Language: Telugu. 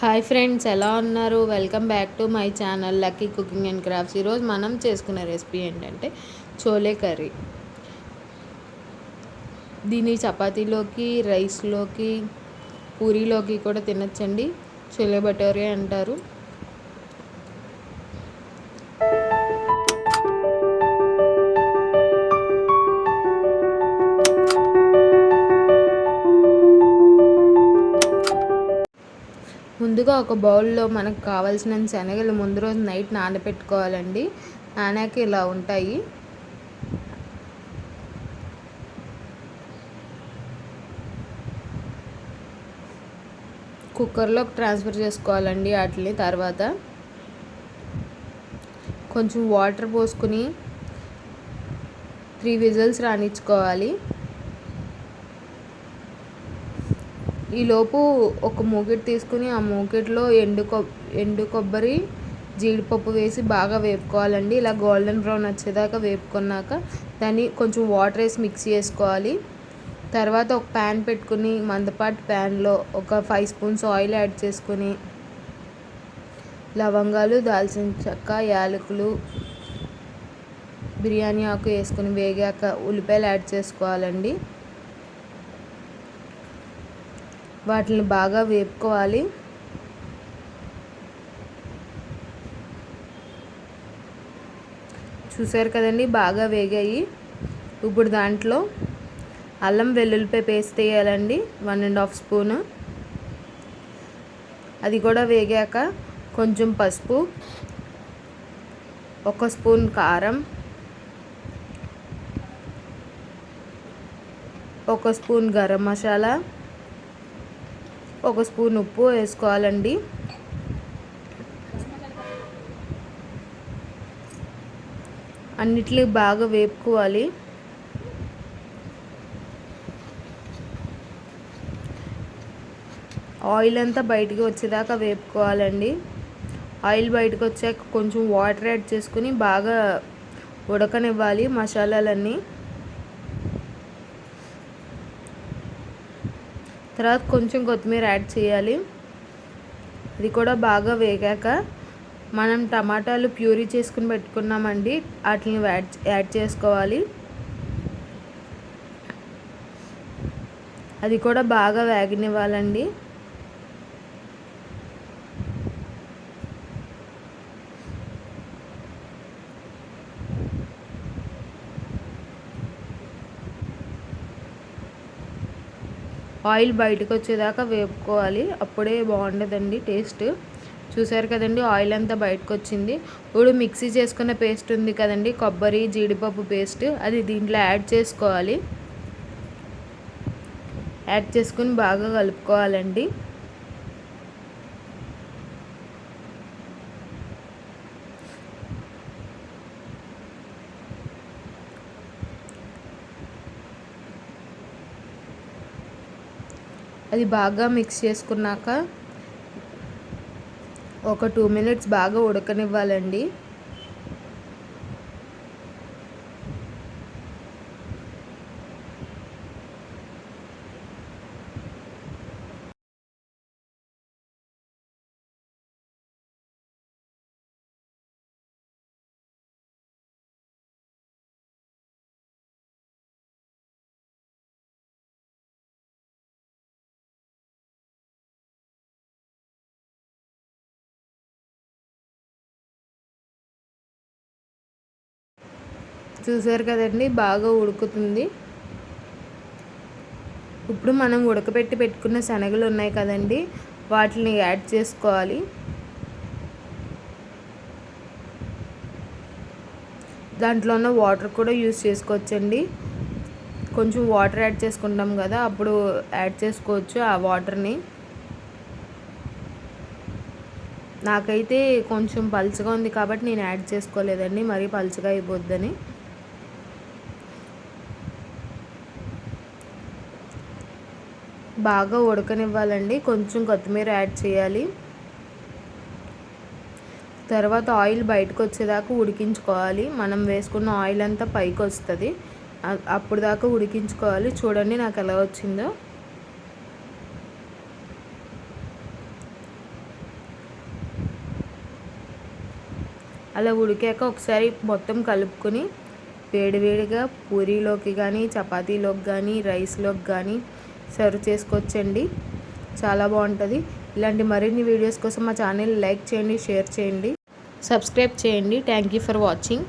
హాయ్ ఫ్రెండ్స్ ఎలా ఉన్నారు? Welcome back to my channel lucky cooking and crafts. ఈరోజు మనం చేసుకునే రెసిపీ ఏంటంటే చోలే కర్రీ. దీన్ని చపాతీలోకి రైస్లోకి పూరీలోకి కూడా తినచ్చండి. చోలే భటోరే అంటారు. ముందుగా ఒక బౌల్లో మనకు కావాల్సిన శనగలు ముందు రోజు నైట్ నానబెట్టుకోవాలండి. నానాక ఇలా ఉంటాయి. కుక్కర్లోకి ట్రాన్స్ఫర్ చేసుకోవాలండి వాటిని తర్వాత. కొంచెం వాటర్ పోసుకుని త్రీ విజిల్స్ రాణించుకోవాలి ఈలోపు ఒక మూకిట్ తీసుకుని ఆ మూకిట్లో ఎండు కొ ఎండు కొబ్బరి జీడిపప్పు వేసి బాగా వేపుకోవాలండి. ఇలా గోల్డెన్ బ్రౌన్ వచ్చేదాకా వేపుకున్నాక దాన్ని కొంచెం వాటర్ వేసి మిక్స్ చేసుకోవాలి. తర్వాత ఒక ప్యాన్ పెట్టుకుని మందపాటి ప్యాన్లో ఒక ఫైవ్ స్పూన్స్ ఆయిల్ యాడ్ చేసుకుని లవంగాలు దాల్చిన చెక్క యాలకులు బిర్యానీ ఆకు వేసుకుని వేగాక ఉల్లిపాయలు యాడ్ చేసుకోవాలండి. వాటిని బాగా వేపుకోవాలి. చూసారు కదండి బాగా వేగాయి. ఇప్పుడు దాంట్లో అల్లం వెల్లుల్లిపాయ పేస్ట్ వేయాలండి వన్ అండ్ హాఫ్ స్పూను. అది కూడా వేగాక కొంచెం పసుపు ఒక స్పూన్ కారం ఒక స్పూన్ గరం మసాలా ఒక స్పూన్ ఉప్పు వేసుకోవాలండి. అన్నిటినీ బాగా వేపుకోవాలి. ఆయిల్ అంతా బయటికి వచ్చేదాకా వేపుకోవాలండి. ఆయిల్ బయటకు వచ్చాక కొంచెం వాటర్ యాడ్ చేసుకుని బాగా ఉడకనివ్వాలి మసాలాలన్నీ. తర్వాత కొంచెం కొత్తిమీర యాడ్ చేయాలి. అది కూడా బాగా వేగాక మనం టమాటాలు ప్యూరీ చేసుకుని పెట్టుకున్నామండి వాటిని యాడ్ యాడ్ చేసుకోవాలి. అది కూడా బాగా వేగనివ్వాలండి. ఆయిల్ బయటకు వచ్చేదాకా వేపుకోవాలి. అప్పుడే బాగుండదండి టేస్ట్. చూసారు కదండి ఆయిల్ అంతా బయటకు వచ్చింది ఇప్పుడు మిక్సీ చేసుకున్న పేస్ట్ ఉంది కదండి కొబ్బరి జీడిపప్పు పేస్ట్. అది దీంట్లో యాడ్ చేసుకోవాలి. యాడ్ చేసుకుని బాగా కలుపుకోవాలండి. అది బాగా మిక్స్ చేసుకున్నాక ఒక టూ మినిట్స్ బాగా ఉడకనివ్వాలండి. చూసారు కదండి బాగా ఉడుకుతుంది. ఇప్పుడు మనం ఉడకబెట్టి పెట్టుకున్న శనగలు ఉన్నాయి కదండి వాటిని యాడ్ చేసుకోవాలి. దాంట్లో ఉన్న వాటర్ కూడా యూస్ చేసుకోవచ్చండి. కొంచెం వాటర్ యాడ్ చేసుకుంటాం కదా అప్పుడు యాడ్ చేసుకోవచ్చు ఆ వాటర్ని. నాకైతే కొంచెం పలుచగా ఉంది కాబట్టి నేను యాడ్ చేసుకోలేదండి మరీ పలుచగా అయిపోద్దని. బాగా ఉడకనివ్వాలండి. కొంచెం కొత్తిమీర యాడ్ చేయాలి. తర్వాత ఆయిల్ బయటకు వచ్చేదాకా ఉడికించుకోవాలి. మనం వేసుకున్న ఆయిల్ అంతా పైకి వస్తుంది అప్పుడు దాకా ఉడికించుకోవాలి. చూడండి నాకు ఎలా వచ్చిందో. అలా ఉడికాక ఒకసారి మొత్తం కలుపుకొని వేడివేడిగా పూరీలోకి కానీ చపాతీలోకి కానీ రైస్లోకి కానీ సర్వ్ చేసుకోవచ్చండి. చాలా బాగుంటుంది. ఇలాంటి మరిన్ని వీడియోస్ కోసం మా ఛానల్ లైక్ చేయండి షేర్ చేయండి. సబ్స్క్రైబ్ చేయండి. Thank you for watching.